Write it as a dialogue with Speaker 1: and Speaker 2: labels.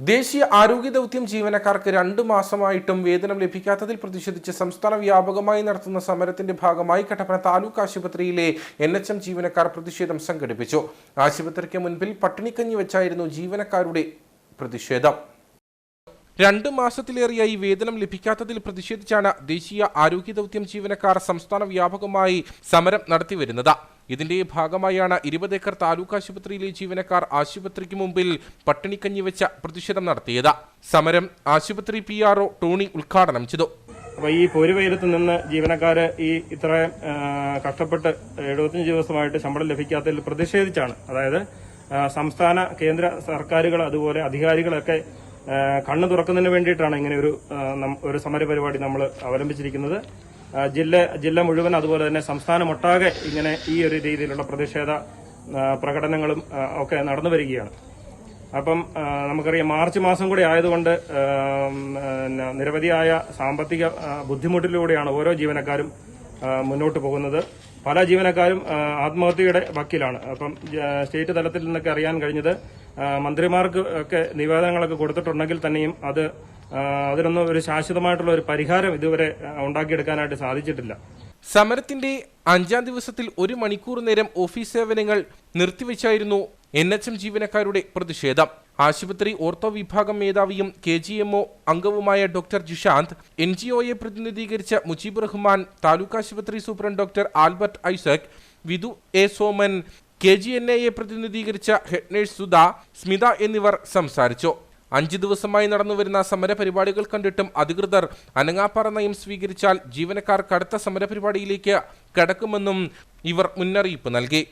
Speaker 1: ദേശീയ ആരോഗ്യ ദൗത്യം ജീവനക്കാർക്ക് രണ്ടു മാസമായിട്ടും വേതനം ലഭിക്കാത്തതിൽ പ്രതിഷേധിച്ച് സംസ്ഥാന വ്യാപകമായി നടത്തുന്ന സമരത്തിന്റെ ഭാഗമായി കട്ടപ്പന താലൂക്ക് ആശുപത്രിയിലെ എൻ എച്ച് എം ജീവനക്കാർ പ്രതിഷേധം സംഘടിപ്പിച്ചു. ആശുപത്രിക്ക് മുൻപിൽ പട്ടിണിക്കഞ്ഞി വെച്ചായിരുന്നു ജീവനക്കാരുടെ പ്രതിഷേധം. രണ്ട് മാസത്തിലേറെയായി വേതനം ലഭിക്കാത്തതിൽ പ്രതിഷേധിച്ചാണ് ദേശീയ ആരോഗ്യ ദൗത്യം ജീവനക്കാർ സംസ്ഥാന വ്യാപകമായി സമരം നടത്തിവരുന്നത്. ഇതിന്റെ ഭാഗമായാണ് ഇരുപത് ഏക്കർ താലൂക്ക് ആശുപത്രിയിലെ ജീവനക്കാർ ആശുപത്രിക്ക് മുമ്പിൽ പട്ടിണിക്കഞ്ഞി വെച്ച പ്രതിഷേധം നടത്തിയത്. സമരം ആശുപത്രി പി ആർ ടോണി ഉദ്ഘാടനം ചെയ്തു.
Speaker 2: അപ്പൊ ഈ പൊരുവെയിലത്ത് നിന്ന് ജീവനക്കാര് ഈ ഇത്ര കഷ്ടപ്പെട്ട് എഴുപത്തിയഞ്ച് ദിവസമായിട്ട് ശമ്പളം ലഭിക്കാത്തതിൽ പ്രതിഷേധിച്ചാണ്. അതായത് സംസ്ഥാന കേന്ദ്ര സർക്കാരുകൾ അതുപോലെ അധികാരികളൊക്കെ കണ്ണു തുറക്കുന്നതിന് വേണ്ടിയിട്ടാണ് ഇങ്ങനെ ഒരു ഒരു സമര പരിപാടി നമ്മൾ അവലംബിച്ചിരിക്കുന്നത്. ജില്ല ജില്ല മുഴുവൻ അതുപോലെ തന്നെ സംസ്ഥാനമൊട്ടാകെ ഇങ്ങനെ ഈ ഒരു രീതിയിലുള്ള പ്രതിഷേധ പ്രകടനങ്ങളും ഒക്കെ നടന്നു വരികയാണ്. അപ്പം നമുക്കറിയാം മാർച്ച് മാസം കൂടി ആയതുകൊണ്ട് നിരവധിയായ സാമ്പത്തിക ബുദ്ധിമുട്ടിലൂടെയാണ് ഓരോ ജീവനക്കാരും മുന്നോട്ട് പോകുന്നത്. പല ജീവനക്കാരും ആത്മഹത്യയുടെ വക്കിലാണ്. അപ്പം സ്റ്റേറ്റ് തലത്തിൽ നിന്നൊക്കെ അറിയാൻ കഴിഞ്ഞത് മന്ത്രിമാർക്ക് ഒക്കെ നിവേദനങ്ങളൊക്കെ കൊടുത്തിട്ടുണ്ടെങ്കിൽ തന്നെയും അത് അതിനൊന്നും ഒരു ശാശ്വതമായിട്ടുള്ള ഒരു പരിഹാരം ഇതുവരെ ഉണ്ടാക്കിയെടുക്കാനായിട്ട് സാധിച്ചിട്ടില്ല.
Speaker 1: സമരത്തിന്റെ അഞ്ചാം ദിവസത്തിൽ ഒരു മണിക്കൂർ നേരം ഓഫീസ് സേവനങ്ങൾ നിർത്തിവെച്ചായിരുന്നു എൻ എച്ച് എം ജീവനക്കാരുടെ പ്രതിഷേധം. ആശുപത്രി ഓർത്തോ വിഭാഗം മേധാവിയും കെ ജി എംഒ അംഗവുമായ ഡോക്ടർ ജിഷാന്ത് എൻ ജി ഒയെ പ്രതിനിധീകരിച്ച മുജീബ് റഹ്മാൻ താലൂക്ക് ആശുപത്രി superintendent doctor Albert Isaac Vidhu A Soman K G N എയെ പ്രതിനിധീകരിച്ച ഹെഡ് നഴ്സ് സുധ സ്മിത എന്നിവർ സംസാരിച്ചു. അഞ്ച് ദിവസമായി നടന്നുവരുന്ന സമരപരിപാടികൾ കണ്ടിട്ടും അധികൃതർ അനങ്ങാപ്പാറ നയം സ്വീകരിച്ചാൽ ജീവനക്കാർ കടുത്ത സമരപരിപാടിയിലേക്ക് കടക്കുമെന്നും ഇവർ മുന്നറിയിപ്പ് നൽകി.